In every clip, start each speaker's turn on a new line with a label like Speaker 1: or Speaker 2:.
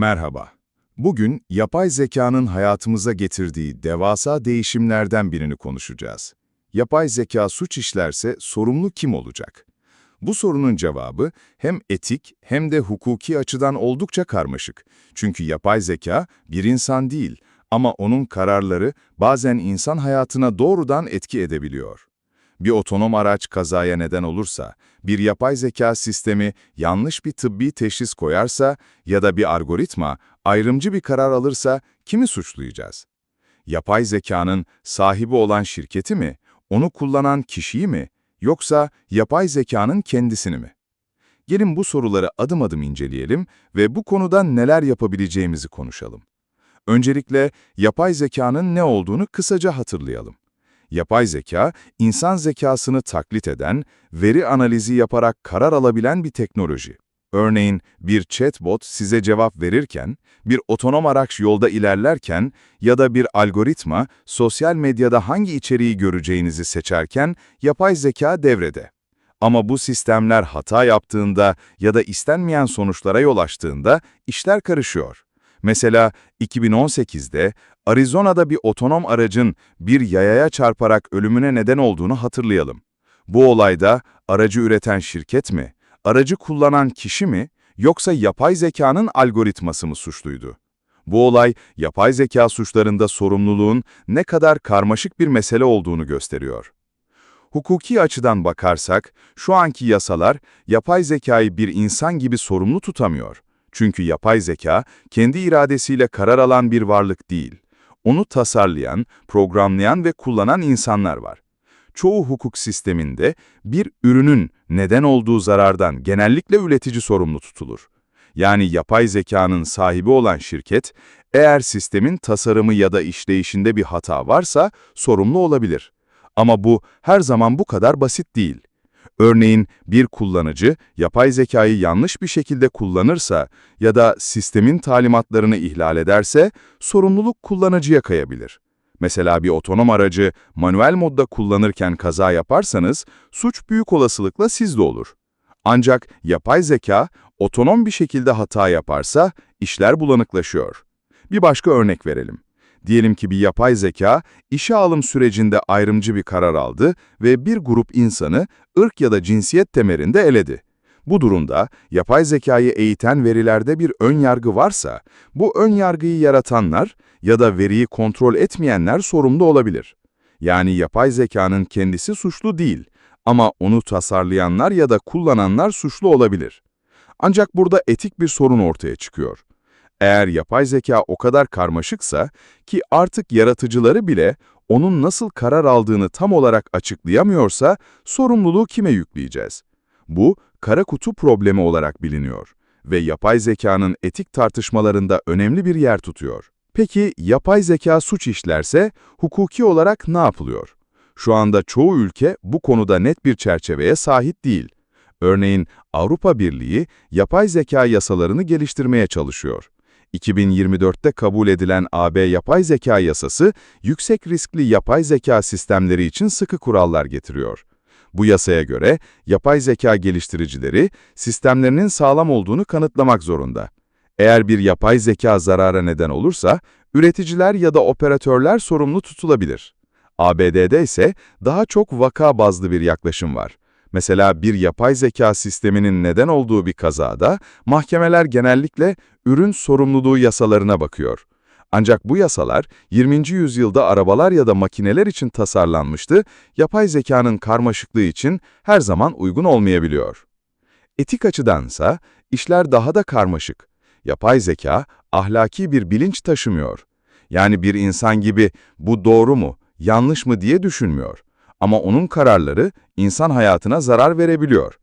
Speaker 1: Merhaba. Bugün yapay zekanın hayatımıza getirdiği devasa değişimlerden birini konuşacağız. Yapay zeka suç işlerse sorumlu kim olacak? Bu sorunun cevabı hem etik hem de hukuki açıdan oldukça karmaşık. Çünkü yapay zeka bir insan değil ama onun kararları bazen insan hayatına doğrudan etki edebiliyor. Bir otonom araç kazaya neden olursa, bir yapay zeka sistemi yanlış bir tıbbi teşhis koyarsa ya da bir algoritma ayrımcı bir karar alırsa kimi suçlayacağız? Yapay zekanın sahibi olan şirketi mi, onu kullanan kişiyi mi, yoksa yapay zekanın kendisini mi? Gelin bu soruları adım adım inceleyelim ve bu konuda neler yapabileceğimizi konuşalım. Öncelikle yapay zekanın ne olduğunu kısaca hatırlayalım. Yapay zeka, insan zekasını taklit eden, veri analizi yaparak karar alabilen bir teknoloji. Örneğin bir chatbot size cevap verirken, bir otonom araç yolda ilerlerken ya da bir algoritma sosyal medyada hangi içeriği göreceğinizi seçerken yapay zeka devrede. Ama bu sistemler hata yaptığında ya da istenmeyen sonuçlara yol açtığında işler karışıyor. Mesela 2018'de Arizona'da bir otonom aracın bir yayaya çarparak ölümüne neden olduğunu hatırlayalım. Bu olayda aracı üreten şirket mi, aracı kullanan kişi mi, yoksa yapay zekanın algoritması mı suçluydu? Bu olay, yapay zeka suçlarında sorumluluğun ne kadar karmaşık bir mesele olduğunu gösteriyor. Hukuki açıdan bakarsak, şu anki yasalar yapay zekayı bir insan gibi sorumlu tutamıyor. Çünkü yapay zeka, kendi iradesiyle karar alan bir varlık değil. Onu tasarlayan, programlayan ve kullanan insanlar var. Çoğu hukuk sisteminde bir ürünün neden olduğu zarardan genellikle üretici sorumlu tutulur. Yani yapay zekanın sahibi olan şirket, eğer sistemin tasarımı ya da işleyişinde bir hata varsa sorumlu olabilir. Ama bu her zaman bu kadar basit değil. Örneğin bir kullanıcı yapay zekayı yanlış bir şekilde kullanırsa ya da sistemin talimatlarını ihlal ederse sorumluluk kullanıcıya kayabilir. Mesela bir otonom aracı manuel modda kullanırken kaza yaparsanız suç büyük olasılıkla sizde olur. Ancak yapay zeka otonom bir şekilde hata yaparsa işler bulanıklaşıyor. Bir başka örnek verelim. Diyelim ki bir yapay zeka işe alım sürecinde ayrımcı bir karar aldı ve bir grup insanı ırk ya da cinsiyet temerinde eledi. Bu durumda yapay zekayı eğiten verilerde bir ön yargı varsa, bu ön yargıyı yaratanlar ya da veriyi kontrol etmeyenler sorumlu olabilir. Yani yapay zekanın kendisi suçlu değil ama onu tasarlayanlar ya da kullananlar suçlu olabilir. Ancak burada etik bir sorun ortaya çıkıyor. Eğer yapay zeka o kadar karmaşıksa ki artık yaratıcıları bile onun nasıl karar aldığını tam olarak açıklayamıyorsa sorumluluğu kime yükleyeceğiz? Bu, kara kutu problemi olarak biliniyor ve yapay zekanın etik tartışmalarında önemli bir yer tutuyor. Peki yapay zeka suç işlerse hukuki olarak ne yapılıyor? Şu anda çoğu ülke bu konuda net bir çerçeveye sahip değil. Örneğin Avrupa Birliği yapay zeka yasalarını geliştirmeye çalışıyor. 2024'te kabul edilen AB Yapay Zeka Yasası, yüksek riskli yapay zeka sistemleri için sıkı kurallar getiriyor. Bu yasaya göre yapay zeka geliştiricileri sistemlerinin sağlam olduğunu kanıtlamak zorunda. Eğer bir yapay zeka zarara neden olursa, üreticiler ya da operatörler sorumlu tutulabilir. ABD'de ise daha çok vaka bazlı bir yaklaşım var. Mesela bir yapay zeka sisteminin neden olduğu bir kazada, mahkemeler genellikle ürün sorumluluğu yasalarına bakıyor. Ancak bu yasalar 20. yüzyılda arabalar ya da makineler için tasarlanmıştı, yapay zekanın karmaşıklığı için her zaman uygun olmayabiliyor. Etik açıdansa işler daha da karmaşık. Yapay zeka ahlaki bir bilinç taşımıyor. Yani bir insan gibi bu doğru mu, yanlış mı diye düşünmüyor. Ama onun kararları insan hayatına zarar verebiliyor.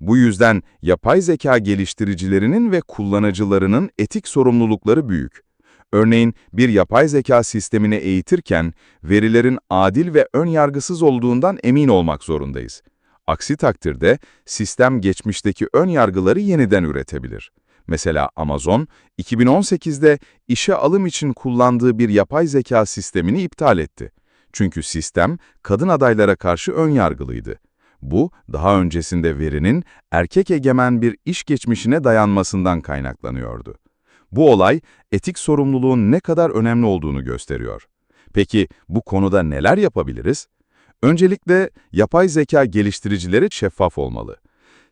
Speaker 1: Bu yüzden yapay zeka geliştiricilerinin ve kullanıcılarının etik sorumlulukları büyük. Örneğin bir yapay zeka sistemini eğitirken verilerin adil ve ön yargısız olduğundan emin olmak zorundayız. Aksi takdirde sistem geçmişteki ön yargıları yeniden üretebilir. Mesela Amazon, 2018'de işe alım için kullandığı bir yapay zeka sistemini iptal etti. Çünkü sistem kadın adaylara karşı ön yargılıydı. Bu, daha öncesinde verinin erkek egemen bir iş geçmişine dayanmasından kaynaklanıyordu. Bu olay, etik sorumluluğun ne kadar önemli olduğunu gösteriyor. Peki bu konuda neler yapabiliriz? Öncelikle yapay zeka geliştiricileri şeffaf olmalı.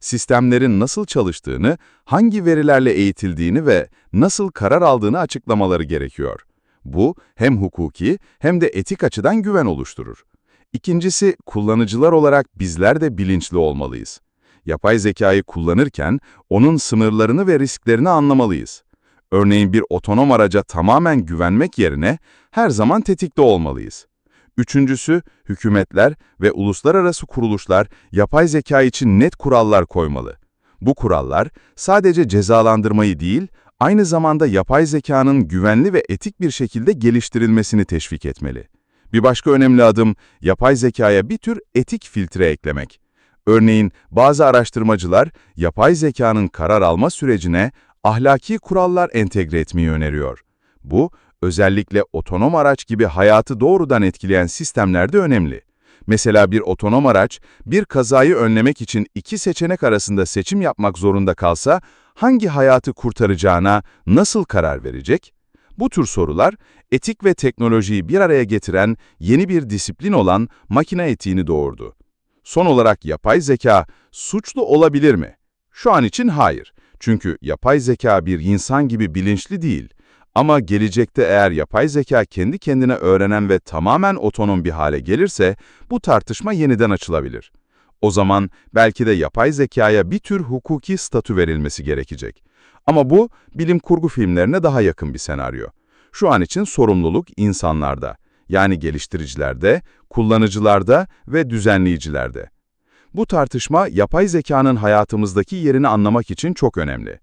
Speaker 1: Sistemlerin nasıl çalıştığını, hangi verilerle eğitildiğini ve nasıl karar aldığını açıklamaları gerekiyor. Bu hem hukuki hem de etik açıdan güven oluşturur. İkincisi, kullanıcılar olarak bizler de bilinçli olmalıyız. Yapay zekayı kullanırken onun sınırlarını ve risklerini anlamalıyız. Örneğin bir otonom araca tamamen güvenmek yerine her zaman tetikte olmalıyız. Üçüncüsü, hükümetler ve uluslararası kuruluşlar yapay zeka için net kurallar koymalı. Bu kurallar sadece cezalandırmayı değil, aynı zamanda yapay zekanın güvenli ve etik bir şekilde geliştirilmesini teşvik etmeli. Bir başka önemli adım, yapay zekaya bir tür etik filtre eklemek. Örneğin bazı araştırmacılar yapay zekanın karar alma sürecine ahlaki kurallar entegre etmeyi öneriyor. Bu, özellikle otonom araç gibi hayatı doğrudan etkileyen sistemlerde önemli. Mesela bir otonom araç, bir kazayı önlemek için iki seçenek arasında seçim yapmak zorunda kalsa, hangi hayatı kurtaracağına nasıl karar verecek? Bu tür sorular, etik ve teknolojiyi bir araya getiren yeni bir disiplin olan makine etiğini doğurdu. Son olarak yapay zeka suçlu olabilir mi? Şu an için hayır. Çünkü yapay zeka bir insan gibi bilinçli değil. Ama gelecekte eğer yapay zeka kendi kendine öğrenen ve tamamen otonom bir hale gelirse bu tartışma yeniden açılabilir. O zaman belki de yapay zekaya bir tür hukuki statü verilmesi gerekecek. Ama bu bilim kurgu filmlerine daha yakın bir senaryo. Şu an için sorumluluk insanlarda, yani geliştiricilerde, kullanıcılarda ve düzenleyicilerde. Bu tartışma yapay zekanın hayatımızdaki yerini anlamak için çok önemli.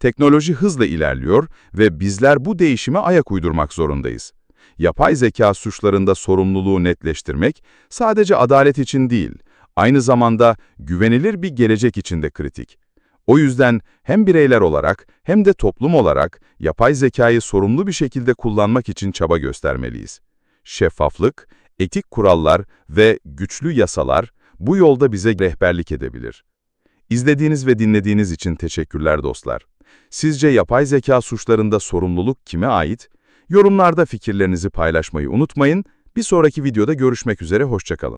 Speaker 1: Teknoloji hızla ilerliyor ve bizler bu değişime ayak uydurmak zorundayız. Yapay zeka suçlarında sorumluluğu netleştirmek sadece adalet için değil, aynı zamanda güvenilir bir gelecek için de kritik. O yüzden hem bireyler olarak hem de toplum olarak yapay zekayı sorumlu bir şekilde kullanmak için çaba göstermeliyiz. Şeffaflık, etik kurallar ve güçlü yasalar bu yolda bize rehberlik edebilir. İzlediğiniz ve dinlediğiniz için teşekkürler dostlar. Sizce yapay zeka suçlarında sorumluluk kime ait? Yorumlarda fikirlerinizi paylaşmayı unutmayın. Bir sonraki videoda görüşmek üzere, hoşçakalın.